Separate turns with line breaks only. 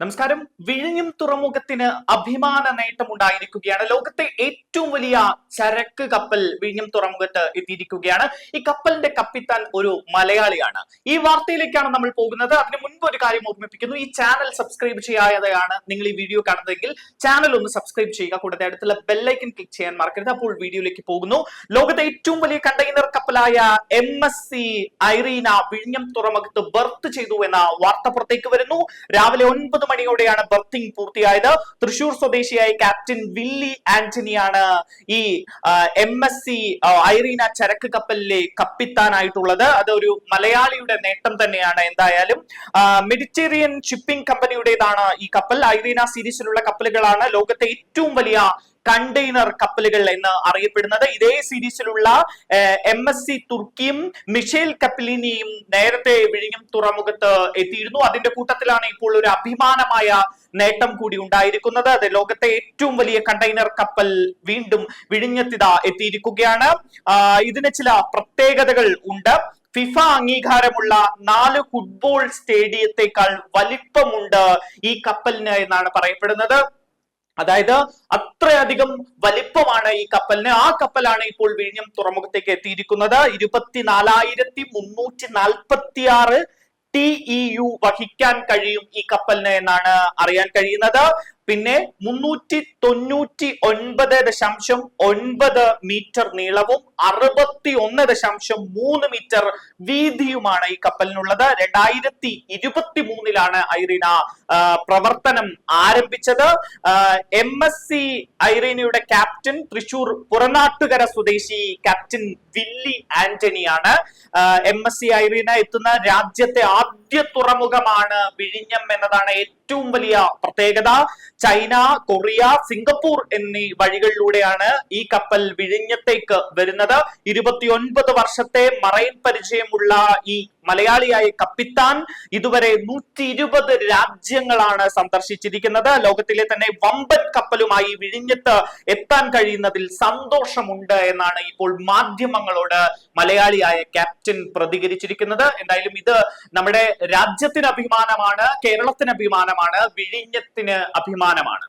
നമസ്കാരം. വിഴിഞ്ഞം തുറമുഖത്തിന് അഭിമാന നേട്ടം ഉണ്ടായിരിക്കുകയാണ് ലോകത്തെ ഏറ്റവും വലിയ ചരക്ക് കപ്പൽ വിഴിഞ്ഞം തുറമുഖത്ത് എത്തിയിരിക്കുകയാണ്. ഈ കപ്പലിന്റെ കപ്പിത്താൻ ഒരു മലയാളിയാണ്. ഈ വാർത്തയിലേക്കാണ് നമ്മൾ പോകുന്നത്. അതിന് മുൻപ് ഒരു കാര്യം ഓർമ്മിപ്പിക്കുന്നു. ഈ ചാനൽ സബ്സ്ക്രൈബ് ചെയ്യാതെയാണ് നിങ്ങൾ ഈ വീഡിയോ കാണുന്നതെങ്കിൽ ചാനൽ ഒന്ന് സബ്സ്ക്രൈബ് ചെയ്യുക. കൂടാതെ അടുത്തുള്ള ബെല്ലൈക്കൻ ക്ലിക്ക് ചെയ്യാൻ മറക്കരുത്. അപ്പോൾ വീഡിയോയിലേക്ക് പോകുന്നു. ലോകത്തെ ഏറ്റവും വലിയ കണ്ടെയ്നർ കപ്പലായ എം എസ് സി ഐറീന വിഴിഞ്ഞം തുറമുഖത്ത് ബർത്ത് ചെയ്തു എന്ന വാർത്ത പുറത്തേക്ക് വരുന്നു. രാവിലെ ഒൻപത് മണിയോടെയാണ് ബർത്തിങ് പൂർത്തിയായത്. തൃശൂർ സ്വദേശിയായ ക്യാപ്റ്റൻ വില്ലി ആന്റണിയാണ് ഈ എം എസ് സി ഐറീന ചരക്ക് കപ്പലിലെ കപ്പിത്താനായിട്ടുള്ളത്. അതൊരു മലയാളിയുടെ നേട്ടം തന്നെയാണ് എന്തായാലും. മെഡിറ്റേറിയൻ ഷിപ്പിംഗ് കമ്പനിയുടേതാണ് ഈ കപ്പൽ. ഐറീന സീരീസിലുള്ള കപ്പലുകളാണ് ലോകത്തെ ഏറ്റവും വലിയ കണ്ടെയ്നർ കപ്പലുകൾ എന്ന് അറിയപ്പെടുന്നത്. ഇതേ സീരീസിലുള്ള എം എസ് സി തുർക്കിയും മിഷേൽ കപ്പലിനിയും നേരത്തെ വിഴിഞ്ഞം തുറമുഖത്ത് എത്തിയിരുന്നു. അതിന്റെ കൂട്ടത്തിലാണ് ഇപ്പോൾ ഒരു അഭിമാനമായ നേട്ടം കൂടി ഉണ്ടായിരിക്കുന്നത്. അത് ലോകത്തെ ഏറ്റവും വലിയ കണ്ടെയ്നർ കപ്പൽ വീണ്ടും വിഴിഞ്ഞത്തിത എത്തിയിരിക്കുകയാണ്. ഇതിന് ചില പ്രത്യേകതകൾ ഉണ്ട്. ഫിഫ അംഗീകാരമുള്ള നാല് ഫുട്ബോൾ സ്റ്റേഡിയത്തെക്കാൾ വലിപ്പമുണ്ട് ഈ കപ്പലിന് എന്നാണ് പറയപ്പെടുന്നത്. അതായത് അത്രയധികം വലിപ്പമാണ് ഈ കപ്പലിന്. ആ കപ്പലാണ് ഇപ്പോൾ വിഴിഞ്ഞം തുറമുഖത്തേക്ക് എത്തിയിരിക്കുന്നത്. ഇരുപത്തിനാലായിരത്തി മുന്നൂറ്റി നാൽപ്പത്തി ആറ് ടി ഇ യു വഹിക്കാൻ കഴിയും ഈ കപ്പലിന് എന്നാണ് അറിയാൻ കഴിയുന്നത്. പിന്നെ മുന്നൂറ്റി തൊണ്ണൂറ്റി ഒൻപത് ദശാംശം ഒൻപത് മീറ്റർ നീളവും അറുപത്തി ഒന്ന് ദശാംശം മൂന്ന് മീറ്റർ വീതിയുമാണ് ഈ കപ്പലിനുള്ളത്. രണ്ടായിരത്തി ഇരുപത്തി മൂന്നിലാണ് ഐറീന പ്രവർത്തനം ആരംഭിച്ചത്. എം എസ് സി ഐറീനയുടെ ക്യാപ്റ്റൻ തൃശൂർ പുറനാട്ടുകര സ്വദേശി ക്യാപ്റ്റൻ വില്ലി ആന്റണിയാണ്. എം എസ് സി ഐറീന എത്തുന്ന രാജ്യത്തെ ആദ്യ തുറമുഖമാണ് വിഴിഞ്ഞം എന്നതാണ് ഏറ്റവും വലിയ പ്രത്യേകത. ചൈന കൊറിയ സിംഗപ്പൂർ എന്നീ വഴികളിലൂടെയാണ് ഈ കപ്പൽ വിഴിഞ്ഞത്തേക്ക് വരുന്നത്. ഇരുപത്തിയൊൻപത് വർഷത്തെ മറൈൻ പരിചയമുള്ള ഈ മലയാളിയായ കപ്പിത്താൻ ഇതുവരെ നൂറ്റി ഇരുപത് രാജ്യങ്ങളാണ് സന്ദർശിച്ചിരിക്കുന്നത്. ലോകത്തിലെ തന്നെ വമ്പൻ കപ്പലുമായി വിഴിഞ്ഞത്ത് എത്താൻ കഴിയുന്നതിൽ സന്തോഷമുണ്ട് എന്നാണ് ഇപ്പോൾ മാധ്യമങ്ങളോട് മലയാളിയായ ക്യാപ്റ്റൻ പ്രതികരിച്ചിരിക്കുന്നത്. എന്തായാലും ഇത് നമ്മുടെ രാജ്യത്തിന് അഭിമാനമാണ് കേരളത്തിന് അഭിമാനമാണ്. വിഴിഞ്ഞത്തിന് അഭിമാനമാണ്